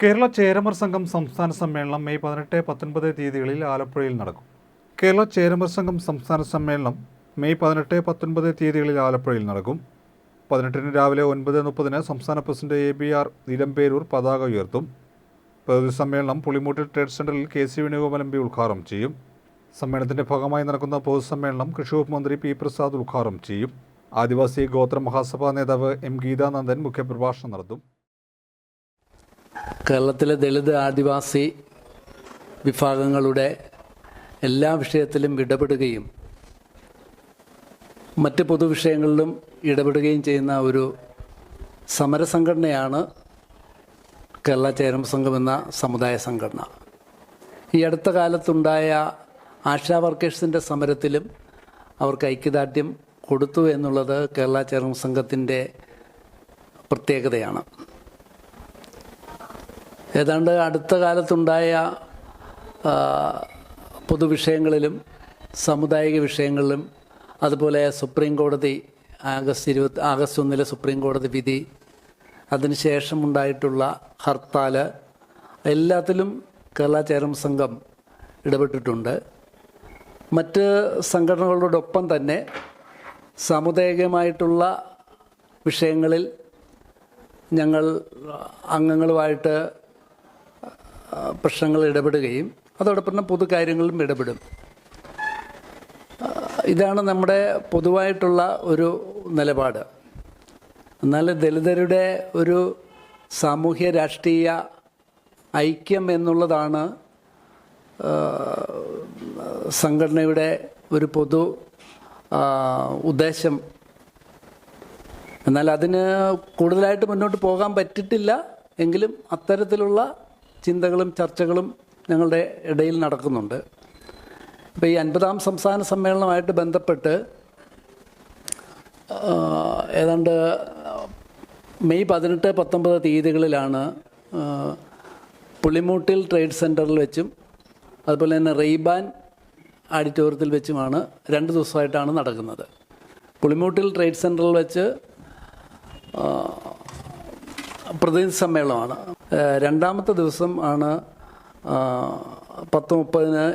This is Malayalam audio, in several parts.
കേരള ചേരമർ സംഘം സംസ്ഥാന സമ്മേളനം മെയ് പതിനെട്ട് പത്തൊൻപത് തീയതികളിൽ ആലപ്പുഴയിൽ നടക്കും. കേരള ചേരമർ സംഘം സംസ്ഥാന സമ്മേളനം മെയ് പതിനെട്ട് പത്തൊൻപത് തീയതികളിൽ ആലപ്പുഴയിൽ നടക്കും. പതിനെട്ടിന് രാവിലെ ഒൻപത് മുപ്പതിന് സംസ്ഥാന president A B R Nilamperoor പതാക ഉയർത്തും. പ്രതിനിധി സമ്മേളനം പുളിമൂട്ടിൽ ട്രേഡ് സെന്ററിൽ കെ സി വേണുഗോപാൽ ഉദ്ഘാടനം ചെയ്യും. സമ്മേളനത്തിന്റെ ഭാഗമായി നടക്കുന്ന പൊതുസമ്മേളനം കൃഷി മന്ത്രി പി പ്രസാദ് ഉദ്ഘാടനം ചെയ്യും. ആദിവാസി ഗോത്ര മഹാസഭാ നേതാവ് എം ഗീതാനന്ദൻ മുഖ്യപ്രഭാഷണം നടത്തും. കേരളത്തിലെ ദളിത് ആദിവാസി വിഭാഗങ്ങളുടെ എല്ലാ വിഷയത്തിലും ഇടപെടുകയും മറ്റ് പൊതുവിഷയങ്ങളിലും ഇടപെടുകയും ചെയ്യുന്ന ഒരു സമരസംഘടനയാണ് കേരള ചേരം സംഘം എന്ന സമുദായ സംഘടന. ഈ അടുത്ത കാലത്തുണ്ടായ ആശാ വർക്കേഴ്സിന്റെ സമരത്തിലും അവർക്ക് ഐക്യദാർഢ്യം കൊടുത്തു എന്നുള്ളത് കേരള ചേരം സംഘത്തിന്റെ പ്രത്യേകതയാണ്. ഏതാണ്ട് അടുത്ത കാലത്തുണ്ടായ പൊതുവിഷയങ്ങളിലും സാമുദായിക വിഷയങ്ങളിലും അതുപോലെ സുപ്രീം കോടതി ആഗസ്റ്റ് ഇരുപത്തി ആഗസ്റ്റ് ഒന്നിലെ സുപ്രീം കോടതി വിധി അതിനുശേഷം ഉണ്ടായിട്ടുള്ള ഹർത്താൽ എല്ലാത്തിലും കേരള ചേരം സംഘം ഇടപെട്ടിട്ടുണ്ട്. മറ്റ് സംഘടനകളോടൊപ്പം തന്നെ സാമുദായികമായിട്ടുള്ള വിഷയങ്ങളിൽ ഞങ്ങൾ അംഗങ്ങളുമായിട്ട് ആ, പ്രശ്നങ്ങളിൽ ഇടപെടുകയും അതോടൊപ്പം തന്നെ പൊതുകാര്യങ്ങളിലും ഇടപെടും. ഇതാണ് നമ്മുടെ പൊതുവായിട്ടുള്ള ഒരു നിലപാട്. എന്നാൽ ദലിതരുടെ ഒരു സാമൂഹ്യ രാഷ്ട്രീയ ഐക്യം എന്നുള്ളതാണ് സംഘടനയുടെ ഒരു പൊതു ഉദ്ദേശം. എന്നാൽ അതിന് കൂടുതലായിട്ട് മുന്നോട്ട് പോകാൻ പറ്റിയിട്ടില്ല എങ്കിലും അത്തരത്തിലുള്ള ചിന്തകളും ചർച്ചകളും ഞങ്ങളുടെ ഇടയിൽ നടക്കുന്നുണ്ട്. ഇപ്പോൾ ഈ അൻപതാം സംസ്ഥാന സമ്മേളനമായിട്ട് ബന്ധപ്പെട്ട് ഏതാണ്ട് മെയ് പതിനെട്ട് പത്തൊമ്പത് തീയതികളിലാണ് പുളിമൂട്ടിൽ ട്രേഡ് സെന്ററിൽ വെച്ചും അതുപോലെ തന്നെ റെയ്ബാൻ ഓഡിറ്റോറിയത്തിൽ വെച്ചുമാണ് രണ്ട് ദിവസമായിട്ടാണ് നടക്കുന്നത്. പുളിമൂട്ടിൽ ട്രേഡ് സെന്ററിൽ വെച്ച് പ്രതിനിധി സമ്മേളനമാണ്. രണ്ടാമത്തെ ദിവസം ആണ് പത്ത് മുപ്പതിന്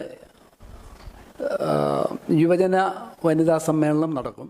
യുവജന വനിതാ സമ്മേളനം നടക്കും.